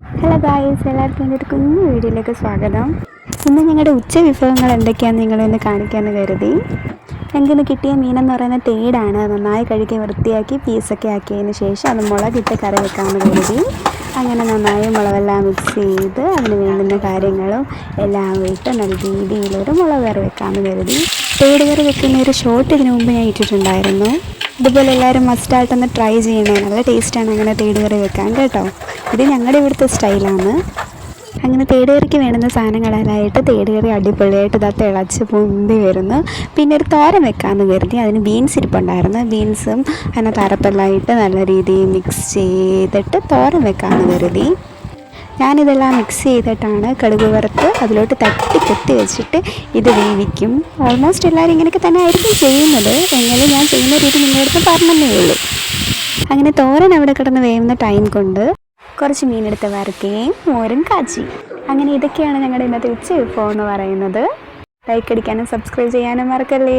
Hello guys എല്ലാവർക്കും എന്റെ ഒരു കുഞ്ഞു വീഡിയോയിലേക്ക് സ്വാഗതം. ഇന്ന് ഞങ്ങളുടെ ഉച്ച വിഭവങ്ങൾ എന്തൊക്കെയാണെന്ന് നിങ്ങളൊന്ന് കാണിക്കാമെന്ന് കരുതി. ഞങ്ങൾക്കിന്ന് കിട്ടിയ മീനെന്ന് പറയുന്ന തേടാണ്. നന്നായി കഴുകി വൃത്തിയാക്കി പീസൊക്കെ ആക്കിയതിന് ശേഷം അത് മുളകിട്ട് കറി വെക്കാമെന്ന് കരുതി. അങ്ങനെ നന്നായി മുളകെല്ലാം മിക്സ് ചെയ്ത് അതിന് വേണ്ടുന്ന കാര്യങ്ങളും എല്ലാം ഇട്ട് നല്ല രീതിയിലൊരു മുളക് കറി വെക്കാമെന്ന് കരുതി. തേട് കറി വെക്കുന്ന ഒരു ഷോട്ട് ഇതിനു മുമ്പ് ഞാൻ ഇട്ടിട്ടുണ്ടായിരുന്നു. ഇതുപോലെ എല്ലാവരും മസ്റ്റായിട്ടൊന്ന് ട്രൈ ചെയ്യണേ നല്ല ടേസ്റ്റാണ് അങ്ങനെ തേട് കറി വെക്കാൻ കേട്ടോ. ഇത് ഞങ്ങളുടെ ഇവിടുത്തെ സ്റ്റൈലാണ് അങ്ങനെ തേടുകറിക്ക് വേണ്ടുന്ന സാധനങ്ങളായിട്ട് തേട് കറി അടിപൊളിയായിട്ട് ഇതാ തിളച്ച് പൊന്തി വരുന്നു. പിന്നെ ഒരു തോരൻ വെക്കാമെന്ന് കരുതി. അതിന് ബീൻസ് ഇരിപ്പുണ്ടായിരുന്നു. ബീൻസും അതിനകത്ത് അരപ്പെല്ലാം ഇട്ട് നല്ല രീതിയിൽ മിക്സ് ചെയ്തിട്ട് തോരൻ വെക്കാമെന്ന് കരുതി. ഞാനിതെല്ലാം മിക്സ് ചെയ്തിട്ടാണ് കടുക് വറുത്ത് അതിലോട്ട് തട്ടി കൊത്തി വെച്ചിട്ട് ഇത് വേവിക്കും. ഓൾമോസ്റ്റ് എല്ലാവരും ഇങ്ങനെയൊക്കെ തന്നെ ആയിരിക്കും ചെയ്യുന്നത്. എങ്കിലും ഞാൻ ചെയ്യുന്ന രീതി നിങ്ങളടുത്ത് പറഞ്ഞതേ ഉള്ളൂ. അങ്ങനെ തോരൻ അവിടെ കിടന്ന് വേവുന്ന ടൈം കൊണ്ട് കുറച്ച് മീനെടുത്ത് വറുക്കുകയും മോരും കാച്ചി. അങ്ങനെ ഇതൊക്കെയാണ് ഞങ്ങളുടെ ഇന്നത്തെ ഉച്ച വിഭവം എന്ന് പറയുന്നത്. ലൈക്ക് അടിക്കാനും സബ്സ്ക്രൈബ് ചെയ്യാനും മറക്കല്ലേ.